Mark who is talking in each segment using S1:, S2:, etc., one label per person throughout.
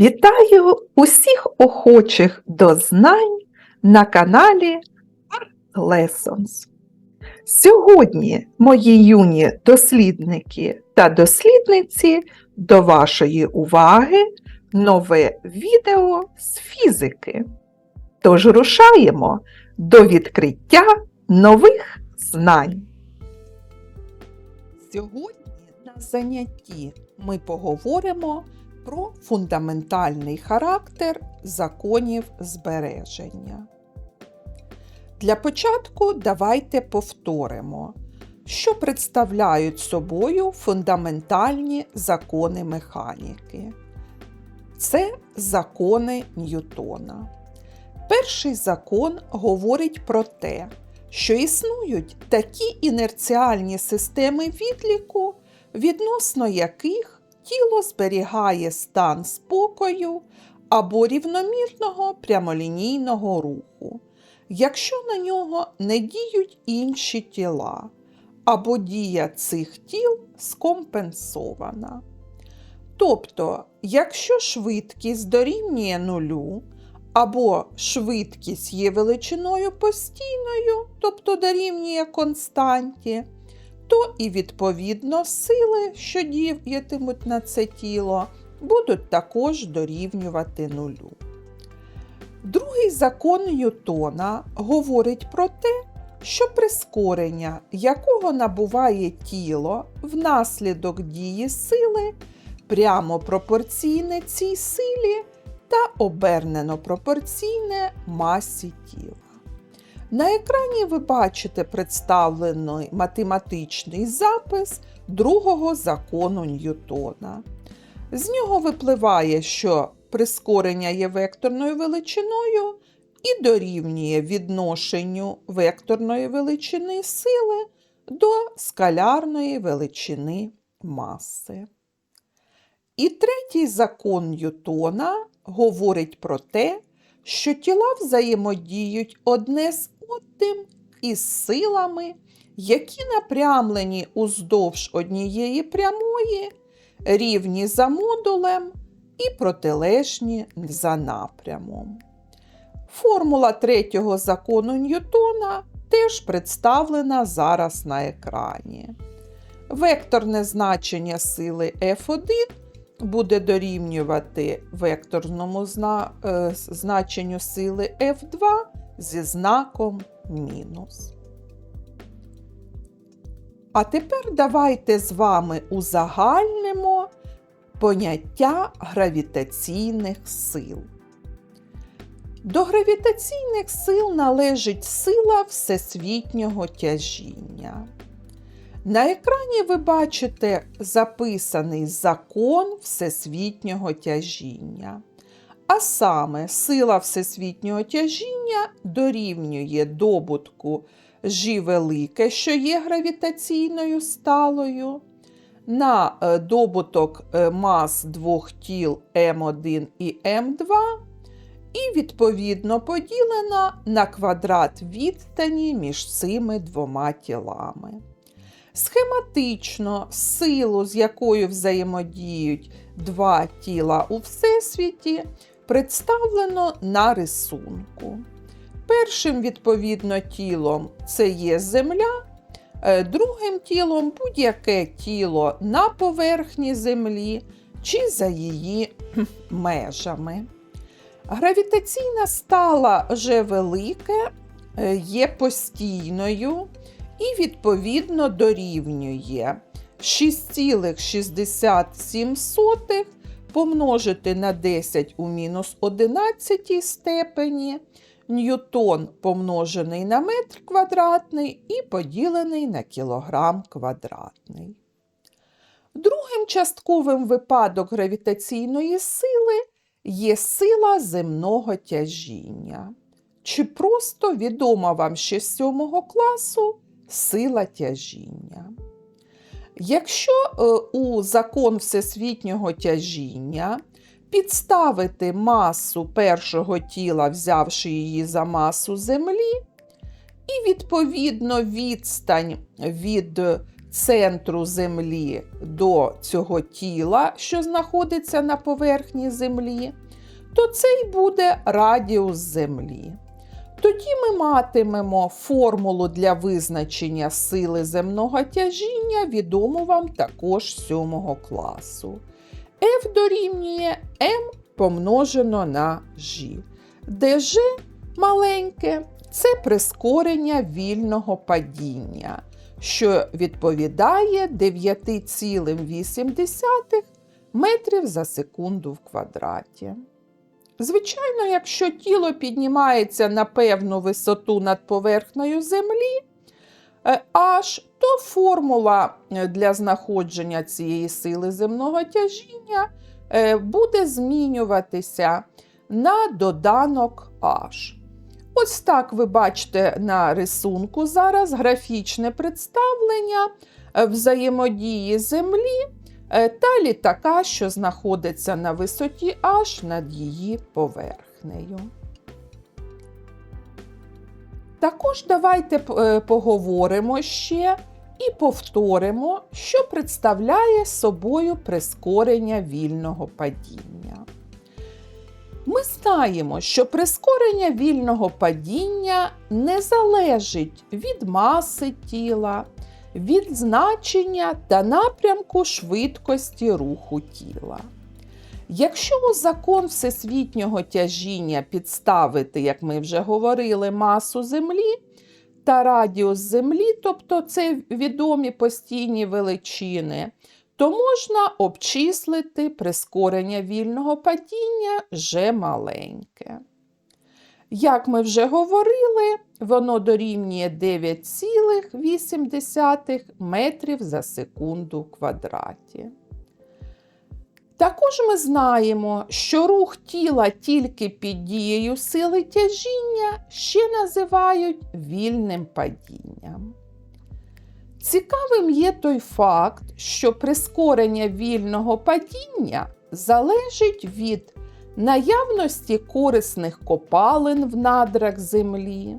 S1: Вітаю усіх охочих до знань на каналі Art Lessons. Сьогодні, мої юні дослідники та дослідниці, до вашої уваги нове відео з фізики. Тож рушаємо до відкриття нових знань. Сьогодні на занятті ми поговоримо про фундаментальний характер законів збереження. Для початку давайте повторимо, що представляють собою фундаментальні закони механіки. Це закони Ньютона. Перший закон говорить про те, що існують такі інерціальні системи відліку, відносно яких тіло зберігає стан спокою або рівномірного прямолінійного руху, якщо на нього не діють інші тіла, або дія цих тіл скомпенсована. Тобто, якщо швидкість дорівнює нулю, або швидкість є величиною постійною, тобто дорівнює константі, то і відповідно сили, що діятимуть на це тіло, будуть також дорівнювати нулю. Другий закон Ньютона говорить про те, що прискорення, якого набуває тіло внаслідок дії сили, прямо пропорційне цій силі та обернено пропорційне масі тіла. На екрані ви бачите представлений математичний запис другого закону Ньютона. З нього випливає, що прискорення є векторною величиною і дорівнює відношенню векторної величини сили до скалярної величини маси. І третій закон Ньютона говорить про те, що тіла взаємодіють одне з одним із силами, які напрямлені уздовж однієї прямої, рівні за модулем і протилежні за напрямом. Формула третього закону Ньютона теж представлена зараз на екрані. Векторне значення сили F1 буде дорівнювати векторному зна... е, значенню сили F2 зі знаком мінус. А тепер давайте з вами узагальнимо поняття гравітаційних сил. До гравітаційних сил належить сила всесвітнього тяжіння. На екрані ви бачите записаний закон всесвітнього тяжіння. А саме сила всесвітнього тяжіння дорівнює добутку G велике, що є гравітаційною сталою, на е, добуток е, мас двох тіл М1 і М2, і відповідно поділена на квадрат відстані між цими двома тілами. Схематично силу, з якою взаємодіють два тіла у Всесвіті, представлено на рисунку. Першим, відповідно, тілом це є Земля, е, другим тілом будь-яке тіло на поверхні Землі чи за її межами. Гравітаційна стала вже велике, є постійною і, відповідно, дорівнює 6,67 помножити на 10 у мінус 11 степені, ньютон помножений на метр квадратний і поділений на кілограм квадратний. Другим частковим випадок гравітаційної сили є сила земного тяжіння. Чи просто відома вам ще з 7 класу сила тяжіння? Якщо е, у закон всесвітнього тяжіння підставити масу першого тіла, взявши її за масу Землі, і відповідно відстань від центру Землі до цього тіла, що знаходиться на поверхні Землі, то це й буде радіус Землі. Тоді ми матимемо формулу для визначення сили земного тяжіння, відому вам також 7 класу. F дорівнює m помножено на g, де g маленьке це прискорення вільного падіння, що відповідає 9,8 метрів за секунду в квадраті. Звичайно, якщо тіло піднімається на певну висоту над поверхнею Землі, е, аж то формула е, для знаходження цієї сили земного тяжіння е, буде змінюватися на доданок H. Ось так ви бачите на рисунку зараз графічне представлення взаємодії Землі та літака, що знаходиться на висоті H над її поверхнею. Також давайте поговоримо ще і повторимо, що представляє собою прискорення вільного падіння. Ми знаємо, що прискорення вільного падіння не залежить від маси тіла, від значення та напрямку швидкості руху тіла. Якщо у закон всесвітнього тяжіння підставити, як ми вже говорили, масу Землі та радіус Землі, тобто це відомі постійні величини, то можна обчислити прискорення вільного падіння вже маленьке. Як ми вже говорили, воно дорівнює 9,8 метрів за секунду квадраті. Також ми знаємо, що рух тіла тільки під дією сили тяжіння ще називають вільним падінням. Цікавим є той факт, що прискорення вільного падіння залежить від наявності корисних копалин в надрах землі,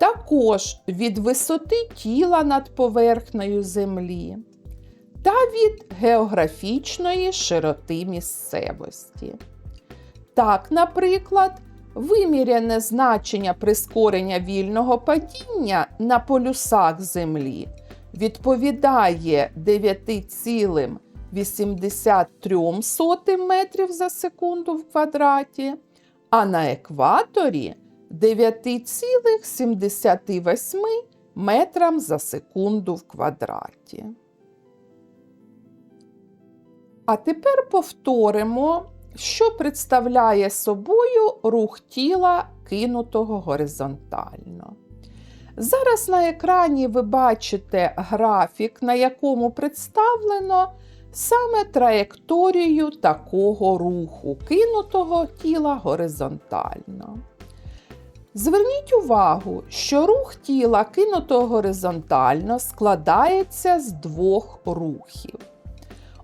S1: також від висоти тіла над поверхнею землі та від географічної широти місцевості. Так, наприклад, виміряне значення прискорення вільного падіння на полюсах Землі відповідає 9,83 метрів за секунду в квадраті, а на екваторі 9,78 метрам за секунду в квадраті. А тепер повторимо, що представляє собою рух тіла, кинутого горизонтально. Зараз на екрані ви бачите графік, на якому представлено саме траєкторію такого руху, кинутого тіла горизонтально. Зверніть увагу, що рух тіла кинутого горизонтально складається з двох рухів.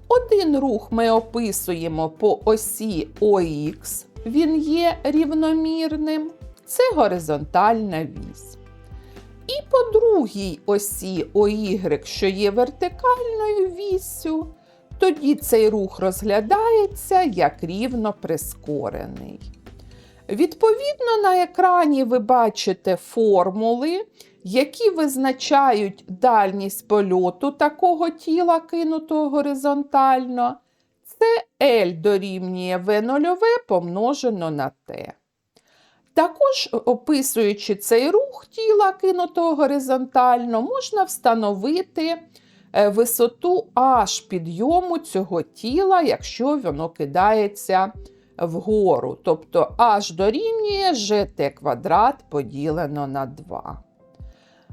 S1: Один рух ми описуємо по осі ОХ, він є рівномірним, це горизонтальна вісь. І по другій осі ОY, що є вертикальною віссю, тоді цей рух розглядається як рівно прискорений. Відповідно, на екрані ви бачите формули, які визначають дальність польоту такого тіла, кинутого горизонтально, це L дорівнює V0 помножено на T. Також, описуючи цей рух тіла, кинутого горизонтально, можна встановити е, висоту H підйому цього тіла, якщо воно кидається вгору. Тобто H дорівнює GT квадрат поділено на 2.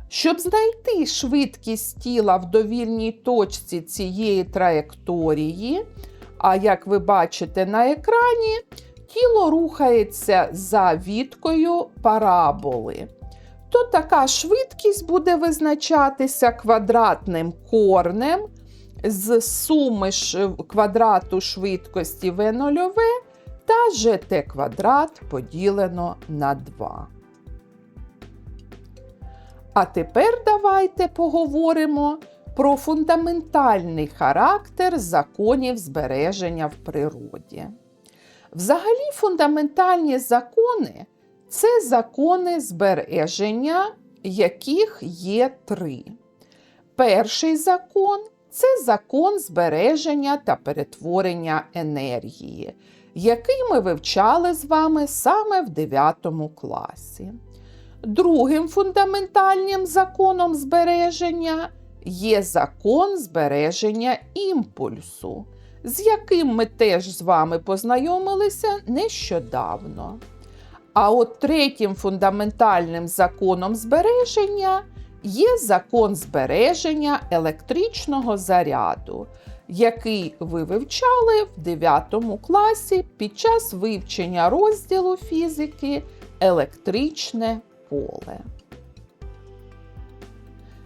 S1: Щоб знайти швидкість тіла в довільній точці цієї траєкторії, а як ви бачите на екрані, тіло рухається за відкою параболи. То така швидкість буде визначатися квадратним корнем з суми квадрату швидкості v0 та gt квадрат поділено на 2. А тепер давайте поговоримо про фундаментальний характер законів збереження в природі. Взагалі, фундаментальні закони це закони збереження, яких є три. Перший закон це закон збереження та перетворення енергії, який ми вивчали з вами саме в 9 класі. Другим фундаментальним законом збереження є закон збереження імпульсу, з яким ми теж з вами познайомилися нещодавно. А от третім фундаментальним законом збереження є закон збереження електричного заряду, який ви вивчали в 9 класі під час вивчення розділу фізики електричне поле.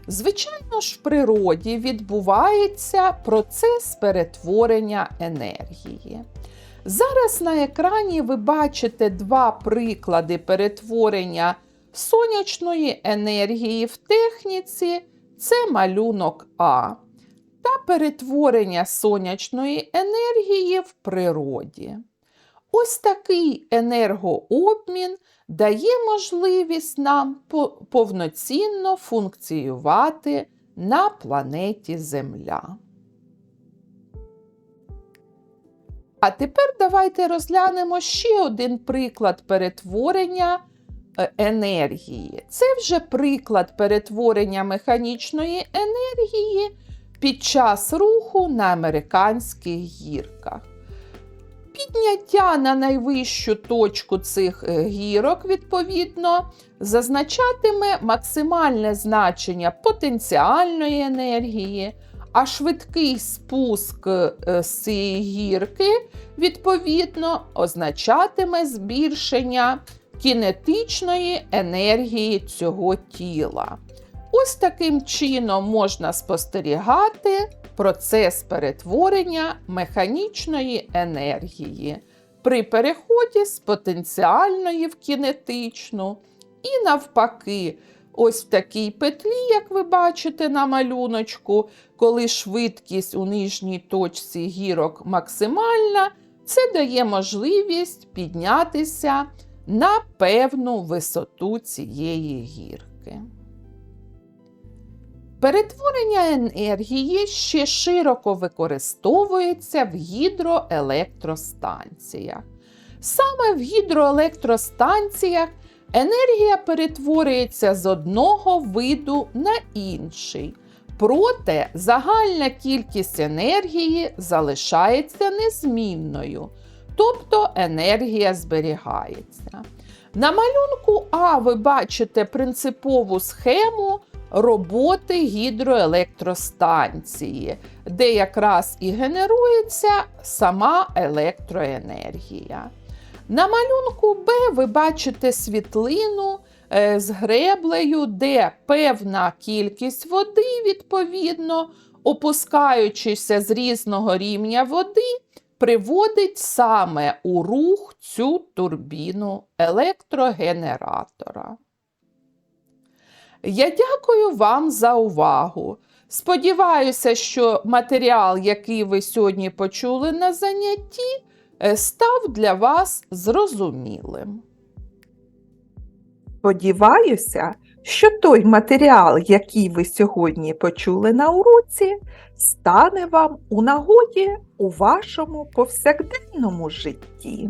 S1: Звичайно ж, в природі відбувається процес перетворення енергії. Зараз на екрані ви бачите два приклади перетворення сонячної енергії в техніці це малюнок А, та перетворення сонячної енергії в природі. Ось такий енергообмін дає можливість нам повноцінно функціювати на планеті Земля. А тепер давайте розглянемо ще один приклад перетворення е, енергії. Це вже приклад перетворення механічної енергії під час руху на американських гірках. Підняття на найвищу точку цих е, гірок, відповідно, зазначатиме максимальне значення потенціальної енергії, а швидкий спуск е, з цієї гірки, відповідно, означатиме збільшення кінетичної енергії цього тіла. Ось таким чином можна спостерігати процес перетворення механічної енергії при переході з потенціальної в кінетичну і навпаки. Ось в такій петлі, як ви бачите на малюночку, коли швидкість у нижній точці гірок максимальна, це дає можливість піднятися на певну висоту цієї гірки. Перетворення енергії ще широко використовується в гідроелектростанціях. Саме в гідроелектростанціях енергія перетворюється з одного виду на інший, проте загальна кількість енергії залишається незмінною, тобто енергія зберігається. На малюнку А ви бачите принципову схему роботи гідроелектростанції, де якраз і генерується сама електроенергія. На малюнку Б ви бачите світлину е, з греблею, де певна кількість води, відповідно, опускаючися з різного рівня води, приводить саме у рух цю турбіну електрогенератора. Я дякую вам за увагу. Сподіваюся, що матеріал, який ви сьогодні почули на занятті, е, став для вас зрозумілим.
S2: Сподіваюся, що той матеріал, який ви сьогодні почули на уроці, стане вам у нагоді у вашому повсякденному житті.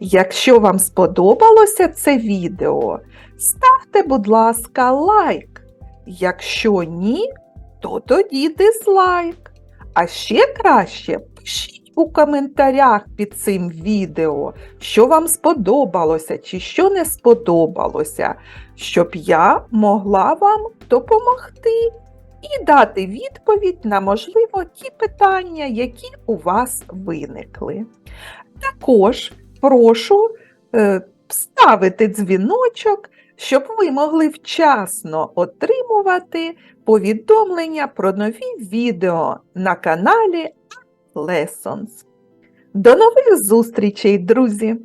S2: Якщо вам сподобалося це відео, ставте, будь ласка, лайк. Якщо ні, то тоді дизлайк. А ще краще пишіть у коментарях під цим відео, що вам сподобалося чи що не сподобалося, щоб я могла вам допомогти і дати відповідь на, можливо, ті питання, які у вас виникли. Також прошу е, ставити дзвіночок, щоб ви могли вчасно отримувати повідомлення про нові відео на каналі Lessons. До нових зустрічей, друзі!